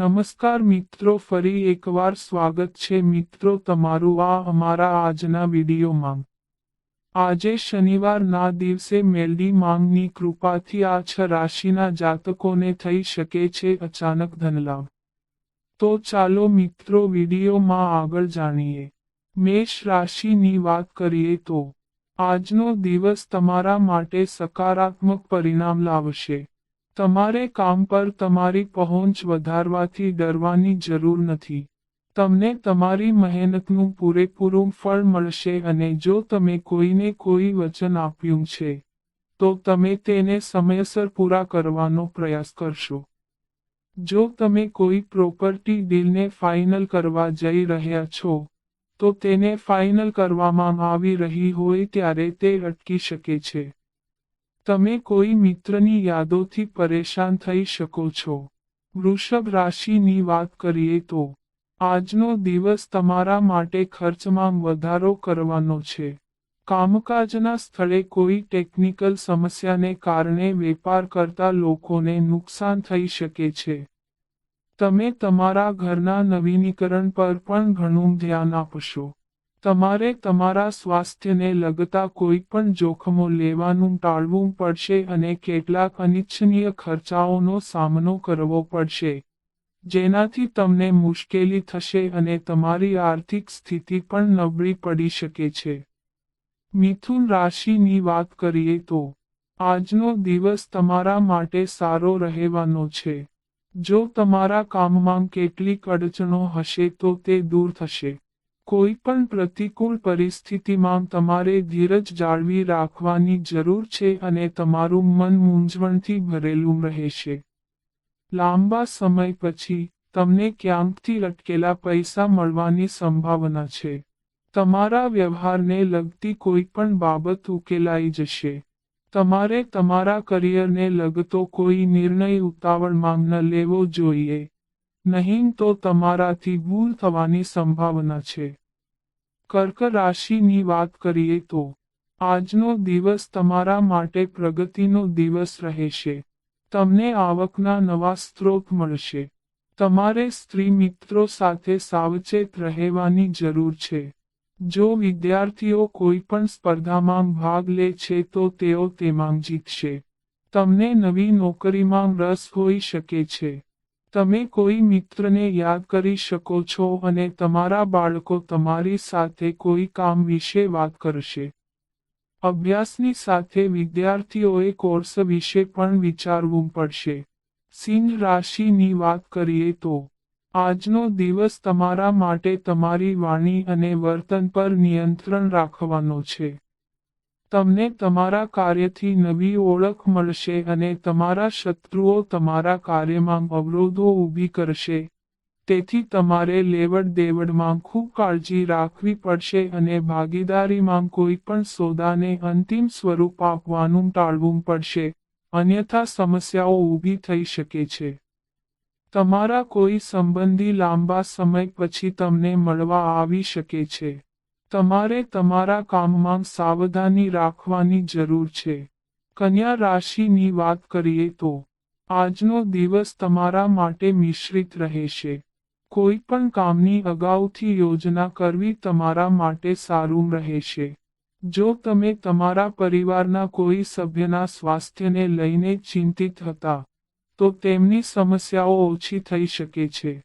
નમસ્કાર મિત્રો, ફરી એકવાર સ્વાગત છે મિત્રો તમારું આ અમારા આજના વિડીયોમાં. આજે શનિવારના દિવસે મેલડી માંગની કૃપાથી આ છ રાશિના જાતકોને થઈ શકે છે અચાનક ધનલાભ. તો ચાલો મિત્રો વિડીયોમાં આગળ જાણીએ. મેષ રાશિની વાત કરીએ તો, આજનો દિવસ તમારા માટે સકારાત્મક પરિણામ લાવશે. તમારે કામ પર તમારી પહોંચ વધારવાથી ડરવાની જરૂર નથી. તમને તમારી મહેનતનું પૂરેપૂરું ફળ મળશે અને જો તમે કોઈને કોઈ વચન આપ્યું છે, તો તમે તેને સમયસર પૂરા કરવાનો પ્રયાસ કરશો. જો તમે કોઈ પ્રોપર્ટી ડીલને ફાઇનલ કરવા જઈ રહ્યા છો, તો તેને ફાઇનલ કરવામાં આવી રહી હોય ત્યારે તે અટકી શકે છે. તમે કોઈ મિત્રની યાદોથી પરેશાન થઈ શકો છો. વૃષભ રાશિની વાત કરીએ તો, આજનો દિવસ તમારા માટે ખર્ચમાં વધારો કરવાનો છે. કામકાજના સ્થળે કોઈ ટેકનિકલ સમસ્યાને કારણે વેપાર કરતા લોકોને નુકસાન થઈ શકે છે. તમે તમારા ઘરના નવીનીકરણ પર પણ ઘણું ધ્યાન આપશો. તમારે તમારા સ્વાસ્થ્યને લગતા કોઈ પણ જોખમો લેવાનું ટાળવું પડશે અને કેટલાક અનિચ્છનીય ખર્ચાઓનો સામનો કરવો પડશે. જેનાથી તમને મુશ્કેલી થશે અને તમારી આર્થિક સ્થિતિ પણ નબળી પડી શકે છે. મિથુન રાશિની વાત કરીએ તો, આજનો દિવસ તમારા માટે સારો રહેવાનો છે. જો તમારા કામમાં કેટલીક અડચણો હશે તો તે દૂર થશે. કોઈ પણ પ્રતિકૂળ પરિસ્થિતિમાં તમારે ધીરજ જાળવી રાખવાની જરૂર છે અને તમારું મન મૂંઝવણથી ભરેલું રહેશે. લાંબા સમય પછી, તમને ક્યાંકથી અટકેલા પૈસા મળવાની સંભાવના છે. તમારા વ્યવહારને લગતી કોઈ પણ બાબત ઉકેલાઈ જશે. તમારે તમારા કરિયરને લગતો કોઈ નિર્ણય ઉતાવળમાં ન લેવો જોઈએ. નહીં તો તમારાથી ભૂલ થવાની સંભાવના છે. કર્ક રાશિની વાત કરીએ તો, આજનો દિવસ તમારા માટે પ્રગતિનો દિવસ રહેશે. તમને આવકના નવા સ્ત્રોત મળશે. તમારે સ્ત્રી મિત્રો સાથે સાવચેત રહેવાની જરૂર છે. જો વિદ્યાર્થીઓ કોઈ પણ સ્પર્ધામાં ભાગ લે છે તો તેઓ તેમાં જીતશે. તમને નવી નોકરીમાં રસ હોઈ શકે છે. તમે કોઈ મિત્રને યાદ કરી શકો છો અને તમારા બાળકો તમારી સાથે કોઈ કામ વિશે વાત કરશે. અભ્યાસની સાથે વિદ્યાર્થીઓએ કોર્સ વિશે પણ વિચારવું પડશે. સિંહ રાશિની વાત કરીએ તો, આજનો દિવસ તમારા માટે તમારી વાણી અને વર્તન પર નિયંત્રણ રાખવાનો છે. તમને તમારા કાર્યથી નવી ઓળખ મળશે અને તમારા શત્રુઓ તમારા કાર્યમાં અવરોધો ઊભી કરશે. તેથી તમારે લેવડ દેવડમાં ખૂબ કાળજી રાખવી પડશે અને ભાગીદારીમાં કોઈ પણ સોદાને અંતિમ સ્વરૂપ આપવાનું ટાળવું પડશે. અન્યથા સમસ્યાઓ ઊભી થઈ શકે છે. તમારા કોઈ સંબંધી લાંબા સમય પછી તમને મળવા આવી શકે છે. તમારે તમારા કામમાં સાવધાની રાખવાની જરૂર છે. કન્યા રાશિની વાત કરીએ તો, આજનો દિવસ તમારા માટે મિશ્રિત રહેશે. કોઈ પણ કામની અગાઉથી યોજના કરવી તમારા માટે સારું રહેશે. જો તમે તમારા પરિવારના કોઈ સભ્યના સ્વાસ્થ્યને લઈને ચિંતિત હતા, તો તેમની સમસ્યાઓ ઓછી થઈ શકે છે.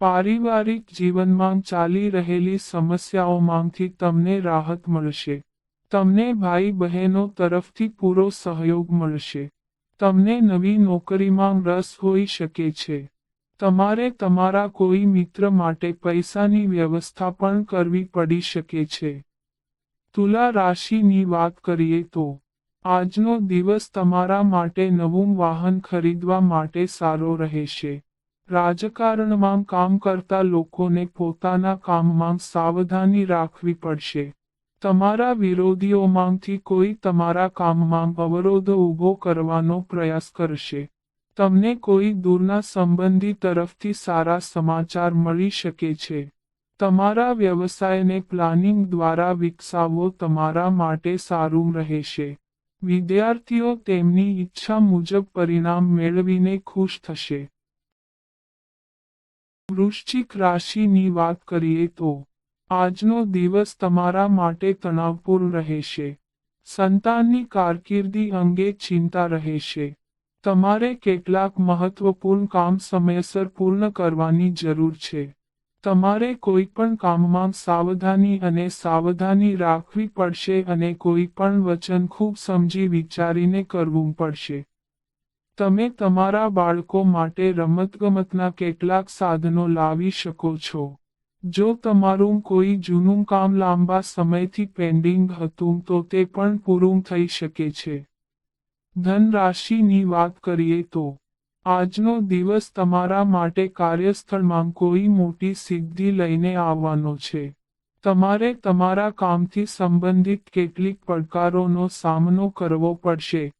પારિવારિક જીવનમાં ચાલી રહેલી સમસ્યાઓમાંથી તમને રાહત મળશે. તમને ભાઈ બહેનો તરફથી પૂરો સહયોગ મળશે. તમને નવી નોકરીમાં રસ હોઈ શકે છે. તમારે તમારા કોઈ મિત્ર માટે પૈસાની વ્યવસ્થા પણ કરવી પડી શકે છે. તુલા રાશિની વાત કરીએ તો, આજનો દિવસ તમારા માટે નવું વાહન ખરીદવા માટે સારો રહેશે. રાજકારણમાં કામ કરતા લોકોને પોતાના કામમાં સાવધાની રાખવી પડશે. તમારા વિરોધીઓમાંથી કોઈ તમારા કામમાં અવરોધ ઊભો કરવાનો પ્રયાસ કરશે. તમને કોઈ દૂરના સંબંધી તરફથી સારા સમાચાર મળી શકે છે. તમારા વ્યવસાયને પ્લાનિંગ દ્વારા વિકસાવવો તમારા માટે સારું રહેશે. વિદ્યાર્થીઓ તેમની ઈચ્છા મુજબ પરિણામ મેળવીને ખુશ થશે. વૃશ્ચિક રાશિની વાત કરીએ તો, આજનો દિવસ તમારા માટે તણાવપૂર્ણ રહેશે. સંતાનની કારકિર્દી અંગે ચિંતા રહેશે. તમારે કેટલાક મહત્વપૂર્ણ કામ સમયસર પૂર્ણ કરવાની જરૂર છે. તમારે કોઈ પણ કામમાં સાવધાની અને સાવધાની રાખવી પડશે અને કોઈ પણ વચન ખૂબ સમજી વિચારીને કરવું પડશે. તમે તમારા બાળકો માટે રમતગમતના કેટલાક સાધનો લાવી શકો છો. જો તમારું કોઈ જૂનું કામ લાંબા સમયથી પેન્ડિંગ હતું તો તે પણ પૂરું થઈ શકે છે. ધન રાશિની વાત કરીએ તો, આજનો દિવસ તમારા માટે કાર્યસ્થળમાં કોઈ મોટી સિદ્ધિ લઈને આવવાનો છે. તમારે તમારા કામથી સંબંધિત કેટલીક પડકારોનો સામનો કરવો પડશે.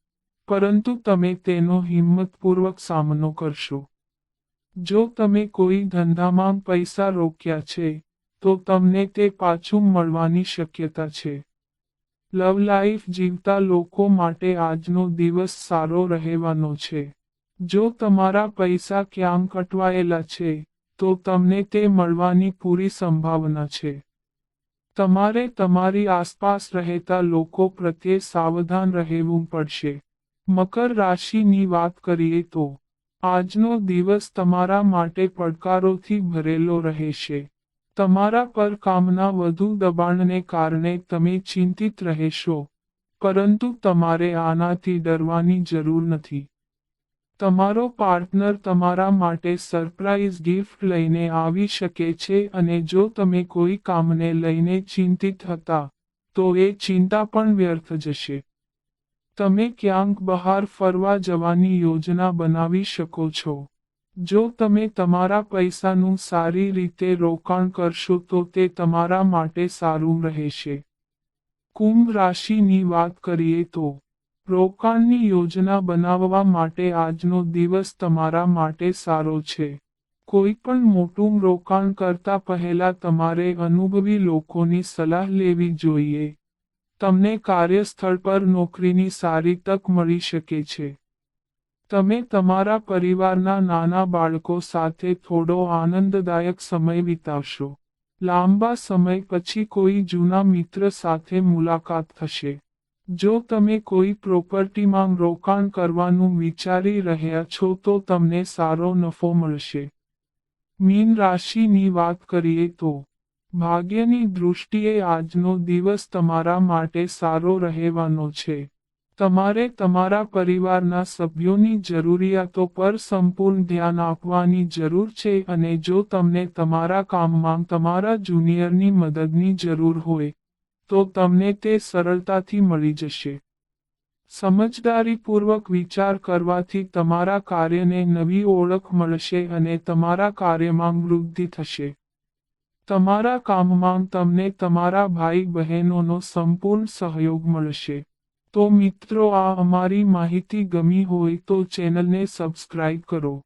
પરંતુ તમે તેનો હિંમતપૂર્વક સામનો કરશો. જો તમે કોઈ ધંધામાં પૈસા રોક્યા છે, તો તમને તે પાછું મળવાની શક્યતા છે. લવ લાઈફ જીવતા લોકો માટે આજનો દિવસ સારો રહેવાનો છે. જો તમારા પૈસા ક્યાંક અટવાયેલા છે, તો તમને તે મળવાની પૂરી સંભાવના છે. તમારે તમારી આસપાસ રહેતા લોકો પ્રત્યે સાવધાન રહેવું પડશે. મકર રાશિની વાત કરીએ તો, આજનો દિવસ તમારા માટે પડકારોથી ભરેલો રહેશે. તમારા પર કામના વધુ દબાણને કારણે તમે ચિંતિત રહેશો, પરંતુ તમારે આનાથી ડરવાની જરૂર નથી. તમારો પાર્ટનર તમારા માટે સરપ્રાઇઝ ગિફ્ટ લઈને આવી શકે છે અને જો તમે કોઈ કામને લઈને ચિંતિત હતા, તો એ ચિંતા પણ વ્યર્થ જશે. તમે ક્યાંક બહાર ફરવા જવાની યોજના બનાવી શકો છો. જો તમે તમારા પૈસાનું સારી રીતે રોકાણ કરશો તો તે તમારા માટે સારું રહેશે. કુંભ રાશિની વાત કરીએ તો, રોકાણની યોજના બનાવવા માટે આજનો દિવસ તમારા માટે સારો છે. કોઈ પણ મોટું રોકાણ કરતા પહેલા તમારે અનુભવી લોકોની સલાહ લેવી જોઈએ. તમને કાર્યસ્થળ પર નોકરીની સારી તક મળી શકે છે. તમે તમારા પરિવારના નાના બાળકો સાથે થોડો આનંદદાયક સમય વિતાવશો. લાંબા સમય પછી કોઈ જૂના મિત્ર સાથે મુલાકાત થશે. જો તમે કોઈ પ્રોપર્ટીમાં રોકાણ કરવાનું વિચારી રહ્યા છો તો તમને સારો નફો મળશે. મીન રાશિની વાત કરીએ તો ભાગ્યની દૃષ્ટિએ આજનો દિવસ તમારા માટે સારો રહેવાનો છે. તમારે તમારા પરિવારના સભ્યોની જરૂરિયાતો પર સંપૂર્ણ ધ્યાન આપવાની જરૂર છે અને જો તમને તમારા કામમાં તમારા જુનિયરની મદદની જરૂર હોય, તો તમને તે સરળતાથી મળી જશે. સમજદારીપૂર્વક વિચાર કરવાથી તમારા કાર્યને નવી ઓળખ મળશે અને તમારા કાર્યમાં વૃદ્ધિ થશે. તમારા કામમાં તમને તમારા ભાઈ બહેનોનો સંપૂર્ણ સહયોગ મળશે. તો મિત્રો, આ અમારી માહિતી ગમી હોય તો ચેનલને સબસ્ક્રાઇબ કરો.